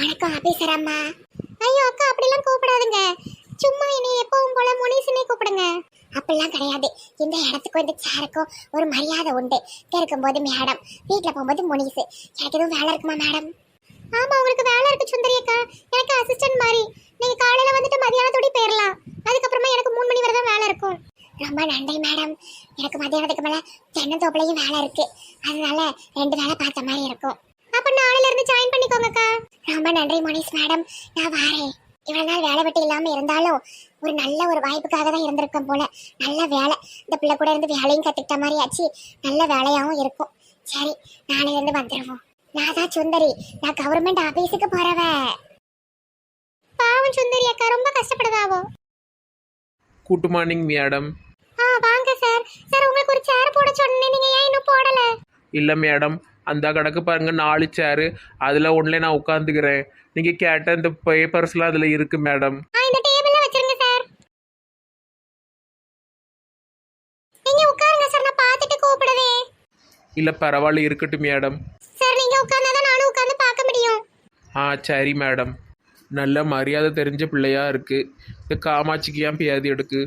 வணக்கம் ஆபீசர் அம்மா. ஐயோ அக்கா அப்படிலாம் கூப்பிடாதுங்க. சும்மா என்னை எப்பவும் போல முனிசுனே கூப்பிடுங்க. அப்படிலாம் கிடையாது. இந்த இடத்துக்கும் இந்த சேருக்கும் ஒரு மரியாதை உண்டு. இருக்கும் போது மேடம் வீட்டில் போகும்போது முனிசு. எனக்கு எதுவும் வேலை இருக்குமா மேடம் ஆமாம் உங்களுக்கு வேலை இருக்கு சுந்தரி அக்கா. எனக்கு அசிஸ்டன்ட் மாதிரி. நீங்கள் காலையில் வந்துட்டு மதியானத்தோடய போயிடலாம் அதுக்கப்புறமா எனக்கு மூணு மணி வரை தான் வேலை இருக்கும். ரொம்ப நன்றி மேடம் எனக்கு மதியானத்துக்கு மேல தென்னந்தோப்புலையும் வேலை இருக்குது அதனால ரெண்டு வேலை பார்த்த மாதிரி இருக்கும். அப்போ நாளையிலேருந்து ஜாயின் பண்ணிக்கோங்கக்கா ரொம்ப நன்றி மணிஷ் மேடம். நான் வாரேன். இவ்வளவு நாள் வேலை வெட்டி இல்லாம இருந்தாலும் ஒரு நல்ல ஒரு வாய்ப்புக்காக தான் இருந்திருக்கேன் போல. நல்ல வேலை. இந்த பிள்ளை கூட இருந்து வேலையும் கத்துக்கிட்ட மாதிரி ஆச்சு. நல்ல வேலையாவும் இருக்கும். சரி நாளையில இருந்து வந்துருவோம். நான் தான் சுந்தரி. நான் கவர்மெண்ட் ஆபீஸுக்கு போறவ. பாவம் சுந்தரி அக்கா ரொம்ப கஷ்டப்படுதாவோ? குட் மார்னிங் மேடம் ஆ வாங்க சார் சார் உங்களுக்கு ஒரு சேர் போட சொன்னேன். நீங்க ஏன் இன்னும் போடல? இல்லை மேடம் அந்த கணக்கு பாருங்க நாலு சேரு அதில் ஒன்றில் நான் உட்காந்துக்கிறேன் நீங்கள் கேட்ட இந்த பேப்பர்ஸ்லாம் அதில் இருக்குது மேடம் இல்லை பரவாயில்ல இருக்கட்டும் மேடம் சார் நீங்க உட்கார்ந்தாதான் நானும் உட்கார்ந்து பார்க்க முடியும். ஆ சரி மேடம் நல்ல மரியாதை தெரிஞ்ச பிள்ளையா இருக்குது இந்த காமாட்சிக்கு ஏன் பியாதி எடுக்கு?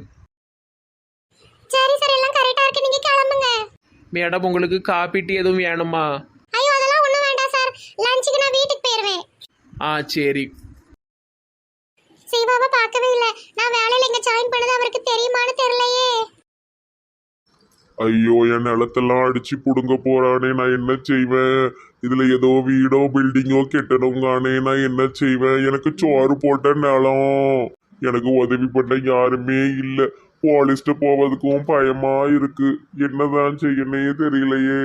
மேடம் உங்களுக்கு காப்பி டீ எதுவும் வேணுமா? ஐயோ அதெல்லாம் ஒண்ணும் வேண்டாம் சார். லஞ்சுக்கு நான் வீட்டுக்கு போயிருவேன். ஆ சரி. சிவாவை பார்க்கவே இல்லை. நான் வேலையில இங்க ஜாயின் பண்ணது அவருக்கு தெரியுமான்னு தெரியலையே. ஐயோ என் நிலத்தெல்லாம் அடிச்சு புடுங்க போறானே நான் என்ன செய்வேன்? இதுல ஏதோ வீடோ பில்டிங்கோ கெட்டணுங்கானே நான் என்ன செய்வேன்? எனக்கு சோறு போட்ட நிலம். எனக்கு உதவி பண்ண யாருமே இல்ல. போலீஸ்ட போவதுக்கும் பயமா இருக்கு. என்னதான் செய்யனே தெரியலையே.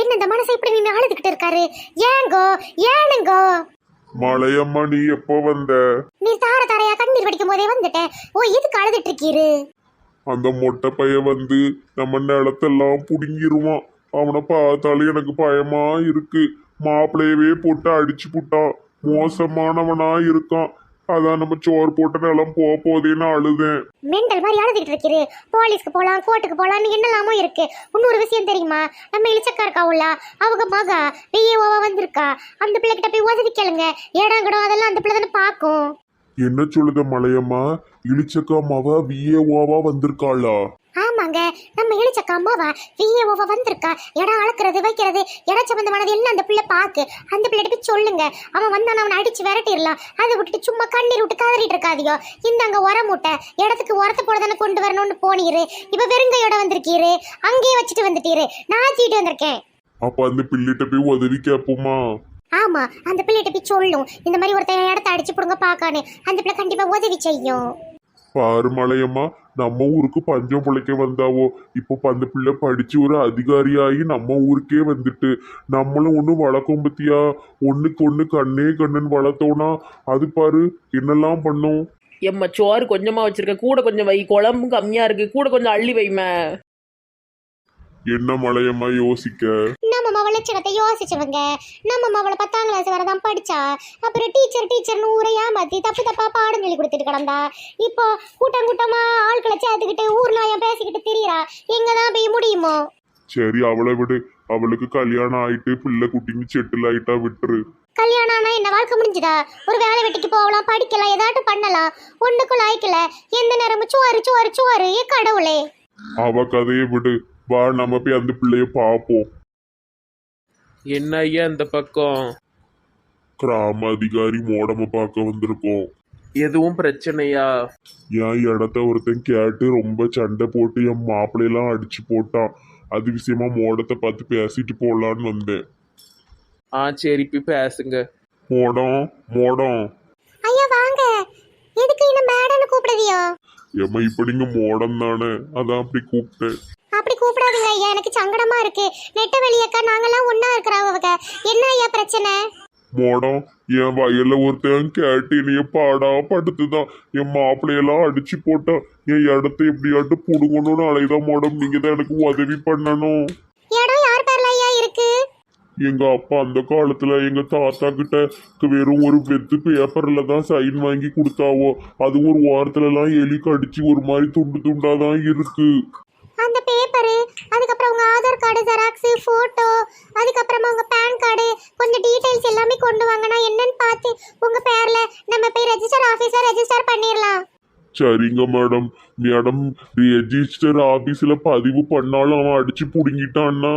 என்ன இந்த மனசை இப்படி நின்று அழுதுகிட்டு இருக்காரு? ஏங்கோ ஏனுங்கோ? மலையம்மா நீ எப்போ வந்த? நீ தார தாரையா கண்ணீர் வடிக்கும் போதே வந்துட்டேன் ஓ எதுக்கு அழுதுட்டு இருக்கீரு? அந்த மொட்டை பையன் வந்து நம்ம நிலத்தெல்லாம் புடுங்கிருவான். அவனை பார்த்தாலும் எனக்கு பயமா இருக்கு. மாப்பிள்ளையவே போட்டு அடிச்சு புட்டான் மோசமானவனா இருக்கான். அதான் நம்ம சோறு போட்ட நிலம் போக போதேன்னு அழுதேன். மெண்டல் மாதிரி அழுதுகிட்டு இருக்கிறது போலீஸ்க்கு போலாம் கோர்ட்டுக்கு போலாம்னு என்னெல்லாமோ இருக்கு. இன்னொரு விஷயம் தெரியுமா? நம்ம இளிச்சக்கா இருக்காவுல்ல அவங்க மகா விஏஓவா வந்திருக்கா. அந்த பிள்ளைகிட்ட போய் உதவி கேளுங்க. இடம் கிடம் அதெல்லாம் அந்த பிள்ளை தானே பார்க்கும். என்ன சொல்லுத மலையம்மா? இளிச்சக்கா மவ விஏஓவா வந்திருக்காளா? ஆமாங்க நம்ம இளிச்சக்கா அம்மாவா விஏஓவா வந்திருக்கா? இடம் அளக்குறது வைக்கிறது இடம் சம்பந்தமானது எல்லாம் அந்த பிள்ளை பார்க்கு அந்த பிள்ளைகிட்ட போய் சொல்லுங்க. அவன் வந்தான் அவனை அடிச்சு விரட்டிடலாம். அதை விட்டுட்டு சும்மா கண்ணீர் விட்டு கதறிட்டு இருக்காதியோ இந்தாங்க உர மூட்டை. இடத்துக்கு உரத்தை போட தானே கொண்டு வரணும்னு போனீரு. இப்ப வெறுங்கையோட வந்திருக்கீரு. அங்கேயே வச்சுட்டு வந்துட்டீரு. நான் தீட்டு வந்திருக்கேன். அப்ப அந்த பிள்ளைகிட்ட போய் உதவி கேட்போமா? ஆமா அந்த பிள்ளைகிட்ட போய் சொல்லும். இந்த மாதிரி ஒருத்தன் இடத்த அடிச்சு போடுங்க பாக்கான்னு. அந்த பிள்ளை கண்டிப்பா உதவி செய்யும். பாரு மலையம்மா நம்ம ஊருக்கு பஞ்சம் பிழைக்க வந்தாவோ? இப்போ அந்த பிள்ளை படிச்சு ஒரு அதிகாரியாகி நம்ம ஊருக்கே வந்துட்டு. நம்மளும் ஒன்று வளர்க்கும் பத்தியா? ஒண்ணுக்கு ஒண்ணு கண்ணே கண்ணுன்னு வளர்த்தோனா அது பாரு என்னெல்லாம் பண்ணும்? எம்மா சோறு கொஞ்சமா வச்சிருக்க. கூட கொஞ்சம் வை. குழம்பும் கம்மியா இருக்கு. கூட கொஞ்சம் அள்ளி வைமே என்ன மலையம்மா யோசிக்க? நம்ம மவ லட்சணத்தை யோசிச்சவங்க. நம்ம மவளை பத்தாம் கிளாஸ் வரதான் படிச்சா அப்புறம் டீச்சர் டீச்சர்னு ஊரை ஏமாத்தி தப்பு தப்பா பாடம் சொல்லி கொடுத்துட்டு கிடந்தா. இப்போ கூட்டம் கூட்டமா ஆட்களை சேர்த்துக்கிட்டு நாயம் பேசிக்கிட்டு திரியறா. எங்க தான் போய் முடியுமோ? சரி அவளை விடு. அவளுக்கு கல்யாணம் ஆயிட்டு பிள்ளை குட்டிங்க செட்டில் ஆயிட்டா விட்டுரு. கல்யாணம் ஆனா என்ன வாழ்க்கை முடிஞ்சுதா? ஒரு வேலை வெட்டிக்கு போகலாம் படிக்கலாம் ஏதாட்டும் பண்ணலாம். ஒண்ணுக்குள்ள ஆய்க்கல எந்த நேரமும் சுவாரு சுவாரு சுவாரு ஏ கடவுளே. அவ கதையை விடு. வா நம்ம போய் அந்த பிள்ளைய பார்ப்போம். என்ன ஐயா இந்த பக்கம்? கிராம அதிகாரி மோடம பார்க்க வந்திருக்கோம். எதுவும் பிரச்சனையா? என் இடத்த ஒருத்தன் கேட்டு ரொம்ப சண்டை போட்டு என் மாப்பிள்ளையெல்லாம் அடிச்சு போட்டான். அது விஷயமா மோடத்தை பார்த்து பேசிட்டு போலான்னு வந்தேன். ஆ சரி போய் பேசுங்க. Madam madam. ஐயா வாங்க. எதுக்கு என்ன மேடம்னு கூப்பிடுவியோ? ஏம்மா இப்படிங்க மோடம் தானே அதான் அப்படி கூப்பிட்டேன். கூப்பிடாதீங்க ஐயா எனக்கு சங்கடமா இருக்கு. நெட்ட வெளியக்கா நாங்கெல்லாம் ஒண்ணா இருக்கிறவங்க என்ன ஐயா பிரச்சனை? மோடம் என் வயல்ல ஒருத்தன் கேட்டு என்னைய பாடா படுத்துதான் என் மாப்பிள்ளையெல்லாம் அடிச்சு போட்டான் என் இடத்த எப்படியாட்டு புடுங்கணும்னு அலைதான் மோடம். நீங்க தான் எனக்கு உதவி பண்ணணும். இடம் யார் பேர்ல ஐயா இருக்கு? எங்க அப்பா அந்த காலத்துல எங்க தாத்தா கிட்ட வெறும் ஒரு வெத்து பேப்பர்ல தான் சைன் வாங்கி கொடுத்தாவோ அது ஒரு வாரத்துல எல்லாம் எலி கடிச்சு ஒரு மாதிரி துண்டு துண்டா தான் இருக்கு அந்த பேப்பரு அதுக்கப்புறம் உங்க ஆதார் கார்டு ஜெராக்ஸ் போட்டோ அதுக்கப்புறமா உங்க பேன் கார்டு கொஞ்சம் டீடைல்ஸ் எல்லாமே கொண்டு வாங்க நான் என்னன்னு பார்த்து பார்த்து உங்க பேர்ல நம்ம போய் ரெஜிஸ்டர் ஆபீஸ்ல ரெஜிஸ்டர் பண்ணிடலாம் சரிங்க மேடம் மேடம் ரெஜிஸ்டர் ஆபீஸ்ல பதிவு பண்ணாலும் அவன் அடிச்சு புடுங்கிட்டான்னா?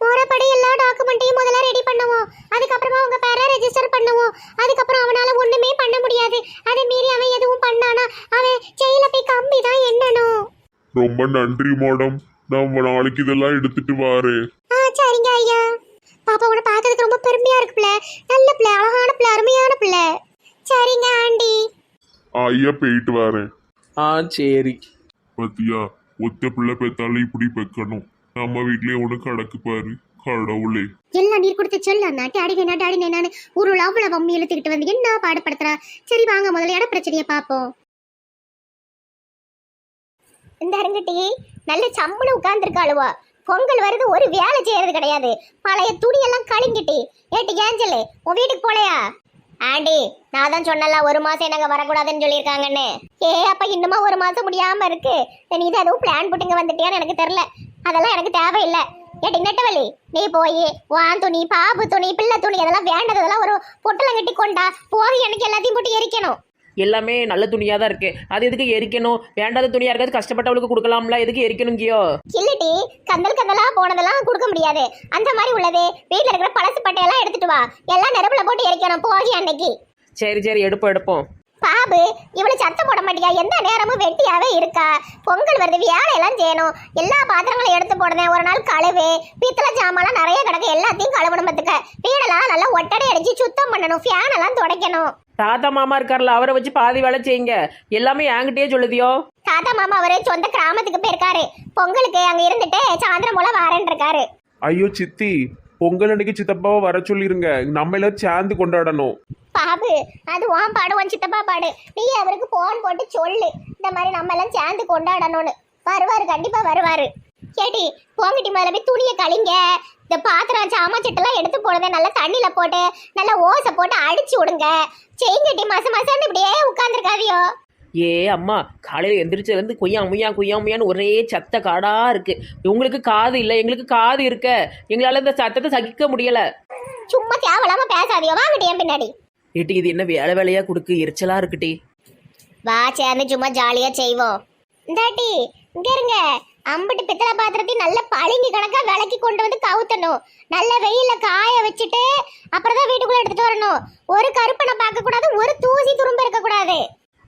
முறைப்படி எல்லா டாக்குமெண்ட்டையும் முதல்ல ரெடி பண்ணுவோம். அதுக்கப்புறமா உங்க பேரை ரெஜிஸ்டர் பண்ணுவோம். அதுக்கப்புறம் அவனால ஒண்ணுமே பண்ண முடியாது. அதை மீறி அவன் எதுவும் பண்ணானா அவன் ஜெயில போய் கம்பி தான் எண்ணணும். ரொம்ப நன்றி மேடம் நான் நாளைக்கு இதெல்லாம் எடுத்துட்டு வாரேன். ஆ சரிங்க ஐயா. பாப்பா உன்னை பார்க்கறதுக்கு ரொம்ப பெருமையா இருக்கு பிள்ளை. நல்ல பிள்ளை அழகான பிள்ளை அருமையான பிள்ளை. சரிங்க ஆண்டி. ஐயா போயிட்டு வரேன். ஆ சரி. பத்தியா ஒத்த பிள்ளை பெத்தாலும் இப்படி பெக்கணும். நம்ம வீட்லயே ஒண்ணு கிடக்கு பாரு கடவுளே. எல்லாம் நீர் கொடுத்து சொல்ல அண்ணா. டாடி வேணா டாடி வேணான்னு ஒரு அவ்வளவு வம்மி இழுத்துக்கிட்டு வந்து என்ன பாடுபடுத்துறா? சரி வாங்க முதல்ல இட பிரச்சனையை பார்ப்போம். இந்த அருங்கட்டி நல்ல சம்பளம் உட்கார்ந்துருக்காளுவா. பொங்கல் வருது ஒரு வேலை செய்யறது கிடையாது. பழைய துணியெல்லாம் கழுங்கிட்டி. ஏட்டி ஏஞ்சலு உன் வீட்டுக்கு போலையா? ஆண்டி நான் தான் சொன்னல ஒரு மாசம் நாங்க வரக்கூடாதுன்னு சொல்லியிருக்காங்கன்னு. ஏ அப்ப இன்னுமா ஒரு மாசம் முடியாம இருக்கு. நீ தான் எதுவும் பிளான் போட்டுங்க வந்துட்டியான்னு எனக்கு தெரியல. அதெல்லாம் எனக்கு தேவையில்லை. ஏட்டி நெட்டவலி நீ போய் வான் துணி பாபு துணி பிள்ளை துணி அதெல்லாம் வேண்டதெல்லாம் ஒரு பொட்டலம் கட்டி கொண்டா போய் எனக்கு எல்லாத்தையும் போட்டு எரிக்கணும். எல்லாமே நல்ல துணியாக தான் இருக்கு. அது எதுக்கு எரிக்கணும்? வேண்டாத துணியாக இருக்காது கஷ்டப்பட்டவளுக்கு கொடுக்கலாம்ல. எதுக்கு எரிக்கணுங்கியோ? இல்லட்டி கந்தல் கந்தலா போனதெல்லாம் கொடுக்க முடியாது. அந்த மாதிரி உள்ளது வீட்ல இருக்கிற பழசு பட்டையெல்லாம் எடுத்துட்டு வா. எல்லாம் நெருப்புல போட்டு எரிக்கணும். போகி அன்னைக்கு. சரி சரி எடுப்போம் எடுப்போம். பாபு இவளு சத்தம் போட மாட்டியா? எந்த நேரமும் வெட்டியாவே இருக்கா? பொங்கல் வருது வேலையெல்லாம் செய்யணும். எல்லா பாத்திரங்களையும் எடுத்து போடுறேன். ஒரு நாள் கழுவு. பித்தளை ஜாமான்லாம் நிறைய கிடக்கு. எல்லாத்தையும் கழுவணும் பத்துக்க. வீடெல்லாம் நல்லா ஒட்டடை அடிச்சு சுத்தம் பண்ணணும். ஃபேன் எல்லாம் துடைக்கணும். தாத்தா மாமா இருக்கார்ல அவரை வச்சு பாதி வேலை செய்யுங்க. எல்லாமே என்கிட்டயே சொல்லுதியோ? தாத்தா மாமா அவரு சொந்த கிராமத்துக்கு போயிருக்காரு. பொங்கலுக்கு அங்க இருந்துட்டு சாயந்தரம் போல வரேன் இருக்காரு. ஐயோ சித்தி பொங்கல் அன்னைக்கு சித்தப்பாவை வர சொல்லிருங்க. நம்ம எல்லாரும் சேர்ந்து கொண்டாடணும். பாபு அது உன் பாடு உன் சித்தப்பா பாடு. நீ அவருக்கு போன் போட்டு சொல்லு. இந்த மாதிரி நம்ம எல்லாம் சேர்ந்து கொண்டாடணும்னு. வருவாரு கண்டிப்பா வருவாரு. கேட்டி போங்கட்டி முதல்ல போய் துணியை கழிங்க. இந்த பாத்திரம் சாமாச்சட்டெல்லாம் எடுத்து போடுங்க. நல்லா தண்ணியில போட்டு நல்லா ஓசை போட்டு அடிச்சு விடுங்க. செயின்கட்டி மாசம் மாசம் இப்படியே உட்காந்துருக்காதியோ ஏ அம்மா காலையில் எந்திரிச்சதுலேருந்து கொய்யா முய்யா கொய்யா முய்யான்னு ஒரே சத்த காடாக இருக்கு. உங்களுக்கு காது இல்லை எங்களுக்கு காது இருக்க. எங்களால் இந்த சத்தத்தை சகிக்க முடியல. சும்மா தேவையில்லாம பேசாதியோ? வாங்கட்டி என் பின்னாடி. ஏட்டி இது என்ன வேலை வேலையாக கொடுக்கு? எரிச்சலாக இருக்குட்டி வா சேர்ந்து சும்மா ஜாலியா செய்வோம். இந்தாட்டி இங்க இருங்க. அம்பட்டு பித்தளை பாத்திரத்தையும் நல்ல பளிங்கு கணக்கா விளக்கி கொண்டு வந்து கவுத்தணும். நல்ல வெயில்ல காய வச்சுட்டு அப்புறம் தான் வீட்டுக்குள்ள எடுத்துட்டு வரணும். ஒரு கருப்பனை பார்க்க கூடாது ஒரு தூசி துரும்ப இருக்க கூடாது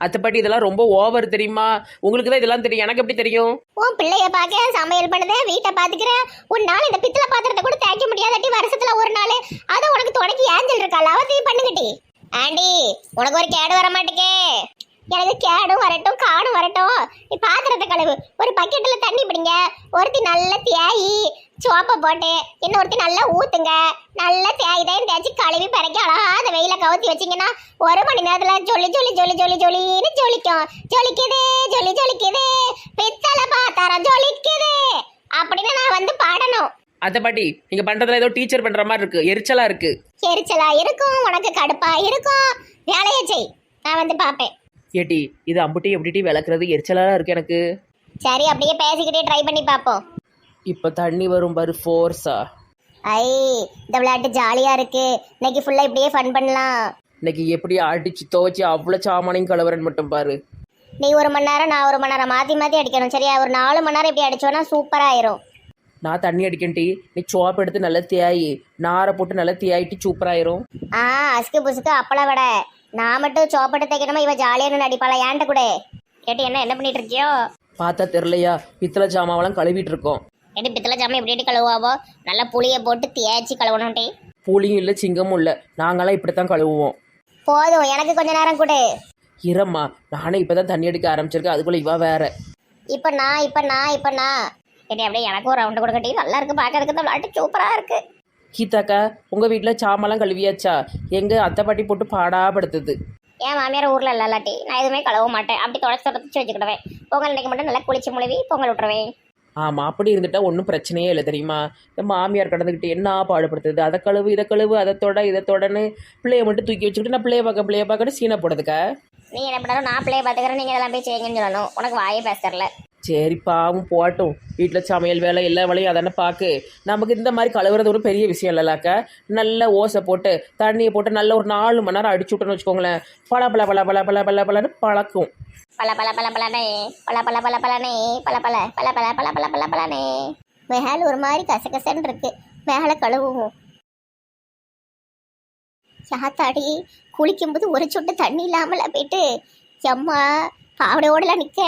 அத்தைப்பாட்டி இதெல்லாம் ரொம்ப ஓவர் தெரியுமா? உங்களுக்கு தான் இதெல்லாம் தெரியும். எனக்கு எப்படி தெரியும்? உன் பிள்ளைய பார்க்க சமையல் பண்ணுதேன் வீட்டை பாத்துக்கிறேன் நாள் இந்த பித்தளை பாத்திரத்தை கூட தேய்க்க முடியாதாட்டி வருஷத்துல ஒரு நாள். அதை உனக்கு துணைக்கு ஏஞ்சல் இருக்காள்? அவத்தையும் பண்ணுங்கட்டி. ஆண்டி உனக்கு ஒரு கேடு வர மாட்டேக்கே எனக்கு கேடும் வரட்டும் காடும் வரட்டும். நீ பாத்திரத்தை கழுவு. ஒரு பக்கெட்ல தண்ணி பிடிங்க. ஒருத்தி நல்ல தேயி சோப்பை போட்டு இன்னொருத்தி நல்லா ஊத்துங்க. நல்லா தேய் தேய் தேய்ச்சி கழுவி பிறக்கி அழகா அந்த வெயில கவுத்தி வச்சீங்கன்னா ஒரு மணி நேரத்துல ஜொலி ஜொலி ஜொலி ஜொலி ஜொலின்னு ஜொலிக்கும். ஜொலிக்குதே ஜொலி ஜொலிக்குதே. பித்தளை பாத்திரம் ஜொலிக்குதே. அப்படின்னு நான் வந்து பாடணும். அத்தைப்பாட்டி நீங்கள் பண்ணுறதுல ஏதோ டீச்சர் பண்ணுற மாதிரி இருக்கு. எரிச்சலாக இருக்கு. எரிச்சலா இருக்கும். உனக்கு கடுப்பா இருக்கும். வேலையை செய். நான் வந்து பார்ப்பேன். ஏட்டி இது அம்புட்டி எப்படிட்டி விளக்குறது? எரிச்சலாக இருக்கு எனக்கு. சரி அப்படியே பேசிக்கிட்டே ட்ரை பண்ணி பார்ப்போம். இப்போ தண்ணி வரும் பாரு ஃபோர்ஸா ஐ இந்த விளையாட்டு ஜாலியா இருக்கு. இன்னைக்கு ஃபுல்லா இப்படியே ஃபன் பண்ணலாம். இன்னைக்கு எப்படி அடிச்சு துவைச்சி அவ்வளோ சாமானையும் கலவரன் மட்டும் பாரு. நீ ஒரு மணி நேரம் நான் ஒரு மணி நேரம் மாத்தி மாத்தி அடிக்கணும். சரியா? ஒரு நாலு மணி நேரம் இப்படி அடிச்சோன்னா சூப்பரா ஆயிரும். நான் தண்ணி அடிக்கண்டி நீ சோப்பு எடுத்து நல்லா தேயி. நாரை போட்டு நல்லா தேயிட்டு சூப்பராயிரும். ஆ அசுக்கு புசுக்கு அப்பள விட. நான் மட்டும் சோப்பட்டு தைக்கணுமா இவ ஜாலியா நின்று அடிப்பாளா? ஏன்ட்ட கூட? கேட்டு என்ன என்ன பண்ணிட்டு இருக்கியோ பார்த்தா தெரிலையா பித்தளை ஜாமாவெல்லாம் கழுவிட்டு இருக்கோம் எடி பித்தளை ஜாமான் எப்படி எப்படி கழுவாவோ நல்லா புளியை போட்டு தேய்ச்சி கழுவணும்டி பூலியும் இல்லை சிங்கமும் இல்லை. நாங்களாம் இப்படித்தான் கழுவுவோம். போதும் எனக்கு கொஞ்ச நேரம் கொடு. இரம்மா நானே இப்பதான் தண்ணி அடிக்க ஆரம்பிச்சிருக்கேன். அதுக்குள்ள இவ வேற. இப்ப நான் இப்ப நான் இப்ப நான். எடி அப்படியே எனக்கு ஒரு ரவுண்டு கொடுக்கட்டி நல்லா இருக்கு பார்க்கறதுக்கு இந்த விளையாட்டு சூப்பரா இருக்கு. கீதாக்கா உங்க வீட்டில் சாமான்லாம் கழுவியாச்சா? எங்க அத்தை பாட்டி போட்டு பாடாப்படுத்துது. என் மாமியார் ஊர்ல இல்ல இல்லாட்டி நான் எதுவுமே கழுவ மாட்டேன். அப்படி தொடச்சி தொடச்சி வச்சுக்கிடுவேன் பொங்கல் அன்னைக்கு மட்டும் நல்லா குளிச்சு முழுவி பொங்கல் விட்டுருவேன் ஆமா அப்படி இருந்துட்டா ஒன்றும் பிரச்சனையே இல்லை தெரியுமா? இந்த மாமியார் கடந்துக்கிட்டு என்ன பாடுபடுத்துது? அதை கழுவு இதை கழுவு அதை தொட இதை தொடன்னு பிள்ளைய மட்டும் தூக்கி வச்சுக்கிட்டு நான் பிள்ளைய பார்க்க பிள்ளைய பார்க்கணும் சீனை போடுறதுக்கா நீ என்ன பண்ணாலும் நான் பிள்ளைய பாத்துக்கிறேன் நீங்க இதெல்லாம் போய் செய்யுங்கன்னு சொல்லணும். உனக்கு வாயே பேச சரி பாவம் போட்டும் வீட்டில் சமையல் வேலை எல்லா வேலையும் அதானே பார்க்கு நமக்கு இந்த மாதிரி கழுவுறது ஒரு பெரிய விஷயம் இல்லைலாக்கா நல்ல ஓசை போட்டு தண்ணியை போட்டு நல்ல ஒரு நாலு மணி நேரம் அடிச்சு விட்டோன்னு வச்சுக்கோங்களேன் பல பல பல பல பல பல பலன்னு பழக்கும் பல பல பல பலனே பல பல பல பலனே பல பல பல பல பல பல பல பலனே மேல ஒரு மாதிரி கசகசன்னு இருக்கு மேல கழுவுவோம் சாத்தாடி குளிக்கும்போது ஒரு சொட்டு தண்ணி இல்லாமல போயிட்டு எம்மா பாவடையோடலாம் நிற்க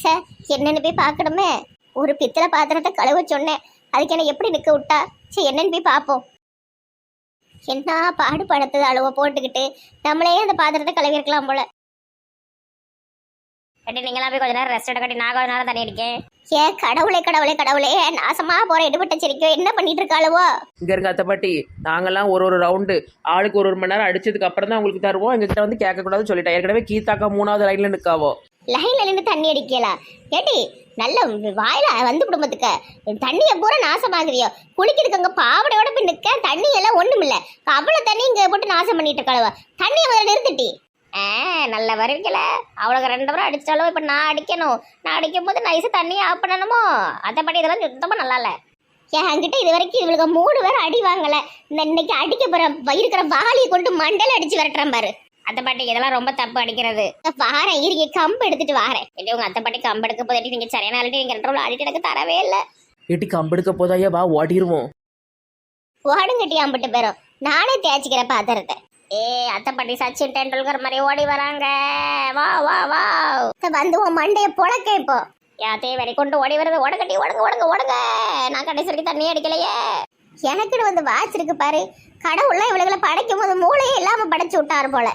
சே என்னன்னு போய் பார்க்கணுமே. ஒரு பித்தளை பாத்திரத்தை கழுவ சொன்னேன். அதுக்கு என்ன எப்படி நிக்க விட்டா? சரி என்னன்னு போய் பார்ப்போம். என்ன பாடுபடுத்தது அளவை போட்டுக்கிட்டு. நம்மளே அந்த பாத்திரத்தை கழுவிருக்கலாம் போல. கட்டி நீங்களாம் போய் கொஞ்ச நேரம் ரெஸ்ட் எடுக்கட்டி நான் கொஞ்ச நேரம் தண்ணி அடிக்கேன்? ஏ கடவுளே கடவுளே கடவுளே நாசமா போற எடுபட்ட சிரிக்கும் என்ன பண்ணிட்டு இருக்காளுவோ இங்கே இருக்க அத்தை பாட்டி. நாங்கெல்லாம் ஒரு ஒரு ரவுண்டு ஆளுக்கு ஒரு ஒரு மணி நேரம் அடிச்சதுக்கு அப்புறம் தான் உங்களுக்கு தருவோம். எங்ககிட்ட வந்து கேட்கக்கூடாதுன்னு சொல்லிட்டேன் ஏற்கனவே கீதாக்கா மூணாவது லைனில் நிற்காவோ லைன்ல நின்று தண்ணி அடிக்கலாம் ஏடி நல்ல வாயில வந்து குடும்பத்துக்கு. தண்ணியை பூரா நாசமாகுதியோ? குளிக்கிறதுக்கு அங்கே பாவடையோட போய் நிற்க தண்ணி எல்லாம் ஒன்றும் இல்லை அவ்வளோ தண்ணி இங்கே போட்டு நாசம் பண்ணிட்டு இருக்காளுவ. தண்ணியை முதல்ல நிறுத்திட்டி ஆ நல்ல வருவிக்கல. அவளுக்கு ரெண்டு முறை அடிச்சாலும் இப்போ நான் அடிக்கணும். நான் அடிக்கும் போது நைஸாக தண்ணியை ஆஃப் பண்ணணுமோ? அதை படி இதெல்லாம் சுத்தமாக நல்லா இல்லை. என்கிட்ட இது வரைக்கும் இவளுக்கு மூணு பேர் அடி வாங்கலை. இந்த இன்னைக்கு அடிக்க போகிற இருக்கிற வாலியை கொண்டு மண்டல அடித்து விரட்டுறேன் பாரு. அத்தை பாட்டி இதெல்லாம் ரொம்ப தப்பு அடிக்கிறது. வாரேன் இறுகிய கம்பு எடுத்துட்டு வாரேன். இல்லை உங்கள் அத்தை பாட்டி கம்பு எடுக்க போதாட்டி நீங்கள் சரியான ஆள்ட்டி நீங்கள் ரெண்டு ரூபா அடிட்டு எனக்கு தரவே இல்லை. வீட்டு கம்பெடுக்க போதாயா வா ஓடிடுவோம் ஓடுங்கட்டி அம்பிட்டு பேரும். நானே தேய்ச்சிக்கிறேன் பாத்திரத்தை ஏ அத்தை பாட்டி சச்சின் டெண்டுல்கர் மாதிரி ஓடி வராங்க. வா வா வா. வந்து உன் மண்டைய புழக்க இப்போ. யாத்தையும் வெறி கொண்டு ஓடி வருது. ஓடக்கட்டி ஓடுங்க ஓடுங்க ஓடுங்க. நான் கடைசி வரைக்கும் தண்ணி அடிக்கலையே. எனக்குன்னு வந்து வாட்ச் இருக்கு பாரு. கடவுள்லாம் இவளுகளை படைக்கும் போது மூளையே இல்லாம படைச்சு விட்டாரு போல.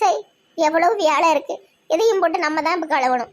சரி எவ்வளவு வேலை இருக்கு. இதையும் போட்டு நம்ம தான் இப்போ கழுவணும்.